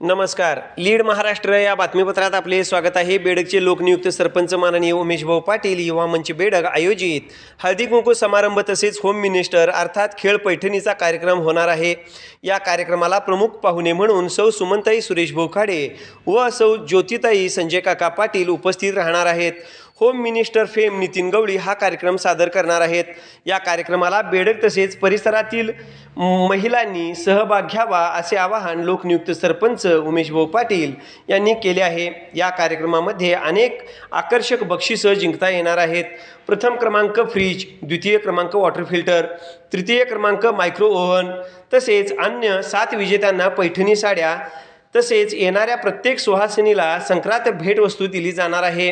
नमस्कार. लीड महाराष्ट्र या बातमीपत्रात आपले स्वागत आहे. बेडकचे लोकनियुक्त सरपंच माननीय उमेश भाऊ पाटील युवा मंच बेडक आयोजित हळदी कुंकू समारंभ तसेच होम मिनिस्टर अर्थात खेळ पैठणीचा कार्यक्रम होणार आहे. या कार्यक्रमाला प्रमुख पाहुणे म्हणून सौ सुमनताई सुरेश भोखाडे व सौ ज्योतिताई संजय काका पाटील उपस्थित राहणार आहेत. Home minister fame Nitin Gawali हा कार्यक्रम सादर करणार आहेत. या कार्यक्रमाला बेडक तसेच परिसरातील महिलांनी सहभाग घ्यावा असे आवाहन लोकनियुक्त सरपंच उमेश भाऊ पाटील यांनी केले आहे. या कार्यक्रमामध्ये अनेक आकर्षक बक्षिसं जिंकता येणार आहेत. प्रथम क्रमांक फ्रीज द्वितीय क्रमांक वॉटर फिल्टर तृतीय क्रमांक मायक्रो ओव्हन तसेच अन्य सात विजेत्यांना पैठणी साड्या तसेच येणाऱ्या प्रत्येक सुहासिनीला संक्रांत भेटवस्तू दिली जाणार आहे.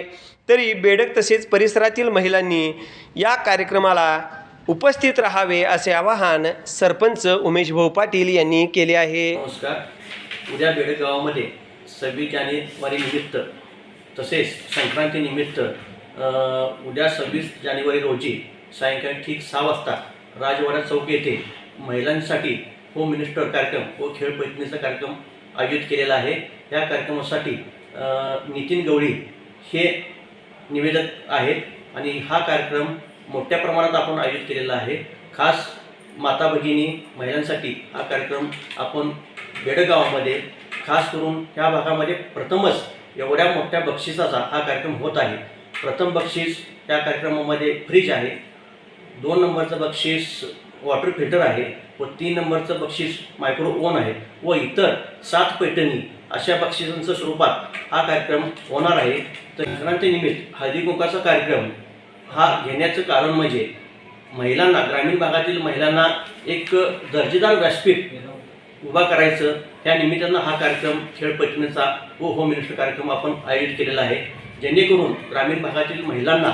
तरी बेडक तसेच परिसरातील महिलांनी या कार्यक्रमाला उपस्थित राहावे असे आवाहन सरपंच उमेश भाऊ पाटील यांनी केले आहे. नमस्कार. उद्या बेडक गावामध्ये सव्वीस जानेवारी निमित्त तसेच संक्रांती निमित्त उद्या सव्वीस जानेवारी रोजी सायंकाळी ठीक सहा वाजता राजवाडा चौक येथे महिलांसाठी होम मिनिस्टर कार्यक्रम व खेळ पैठणीचा कार्यक्रम आयोजित केलेला आहे. या कार्यक्रमासाठी नितीन गवळी हे निवेदक आहेत आणि हा कार्यक्रम मोठ्या प्रमाणात आपण आयोजित केलेला आहे. खास माता भगिनी महिलांसाठी हा कार्यक्रम आपण बेडगावामध्ये खास करून ह्या भागामध्ये प्रथमच एवढ्या मोठ्या बक्षिसाचा हा कार्यक्रम होत आहे. प्रथम बक्षीस त्या कार्यक्रमामध्ये फ्रीज आहे. दोन नंबरचं बक्षीस वॉटर फिल्टर आहे व तीन नंबरचं बक्षीस मायक्रो ओन आहे व इतर सात पैठणी अशा बक्षिसांच्या स्वरूपात हा कार्यक्रम होणार आहे. तर संक्रांतीनिमित्त हळदी कुंकाचा कार्यक्रम हा घेण्याचं कारण म्हणजे महिलांना ग्रामीण भागातील महिलांना एक दर्जेदार व्यासपीठ उभा करायचं. त्या निमित्तानं हा कार्यक्रम खेळ पैठणीचा व होम मिनिस्टर कार्यक्रम आपण आयोजित केलेला आहे. जेणेकरून ग्रामीण भागातील महिलांना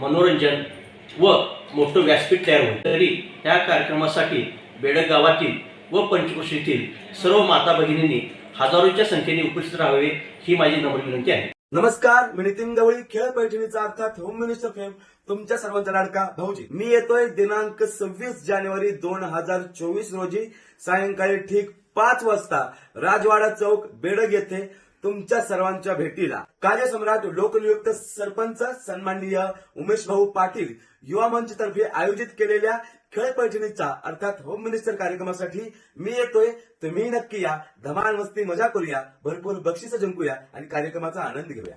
मनोरंजन व मोठं व्यासपीठ तयार होईल. तरी या कार्यक्रमासाठी बेडक गावातील व पंचकृषीतील सर्व माता भगिनींनी हजारोच्या संख्येने उपस्थित राहावे ही माझी नम्र विनंती आहे. नमस्कार मी नितीन गवळी खेळ पैठणीचा अर्थात होम मिनिस्टर फेम तुमच्या सर्वांचा लाडका भाऊजी. मी येतोय दिनांक सव्वीस जानेवारी दोन हजार चोवीस रोजी सायंकाळी ठीक पाच वाजता राजवाडा चौक बेडग येथे. तुमच्या सर्वांच्या भेटीला. कार्यसम्राट लोकनियुक्त सरपंच सन्माननीय उमेश भाऊ पाटील युवा मंच तर्फे आयोजित केलेल्या खेळ पैठणीचा अर्थात होम मिनिस्टर कार्यक्रमासाठी मी येतोय. तुम्ही नक्की या. धमाल मस्ती मजा करूया. भरपूर बक्षिस जिंकूया आणि कार्यक्रमाचा आनंद घेऊया.